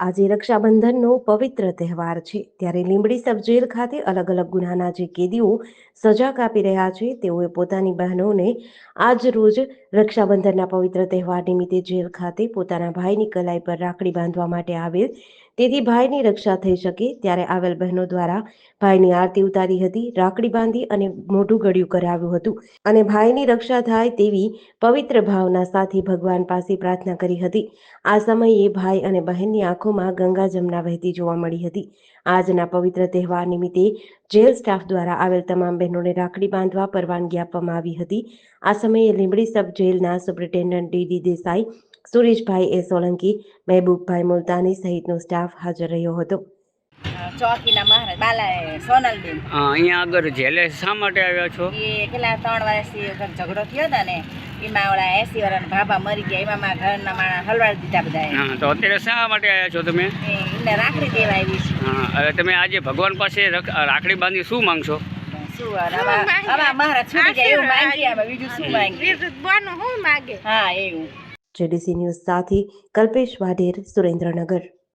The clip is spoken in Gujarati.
આજે રક્ષાબંધનનો પવિત્ર તહેવાર છે. ત્યારે લીંબડી સબ જેલ ખાતે અલગ અલગ ગુનાના જે કેદીઓ સજા કાપી રહ્યા છે, તેઓએ પોતાની બહેનોને આજ રોજ રક્ષાબંધનના પવિત્ર તહેવાર નિમિત્તે જેલ ખાતે પોતાના ભાઈની કલાઈ પર રાખડી બાંધવા માટે આવેલ. તેથી ભાઈની રક્ષા થઈ શકે ત્યારે આવેલ બહેનો દ્વારા ભાઈની આરતી ઉતારી હતી, રાખડી બાંધી અને મોઢું ગળ્યું કરાવ્યું હતું. અને ભાઈની રક્ષા થાય તેવી પવિત્ર ભાવના સાથે ભગવાન પાસે પ્રાર્થના કરી હતી. આ સમયે ભાઈ અને બહેનની આંખોમાં ગંગા જમના વહેતી જોવા મળી હતી. આજના પવિત્ર તહેવાર નિમિત્તે જેલ સ્ટાફ દ્વારા આવેલ તમામ બહેનોને રાખડી બાંધવા પરવાનગી આપવામાં આવી હતી. આ સમયે લીંબડી સબ જેલના superintendent D D Desai Sureshbhai A Solanki Mehboobbhai Multani સહિતનો સ્ટાફ હાજર રહ્યો હતો. ચોકીના મહારાજ બાલા સોનલબેન. અ, અહીંયા આગળ જેલે શા માટે આવ્યા છો? એ કેટલા ત્રણ વર્ષથી ઝઘડો થયો હતો ને એમાં ઓલા એસી ભાભા મરી ગયા એમાં મારા ઘરના માણસ હલવાડી દીધા બધા હા તો અત્યારે શા માટે આવ્યા છો તમે? એમને રાખડી દેવા આવી છે હા હવે તમે આજે ભગવાન પાસે રાખડી બાંધી શું માંગશો? જેડીસી ન્યૂઝ સાથે કલ્પેશ વાઢેર સુરેન્દ્રનગર.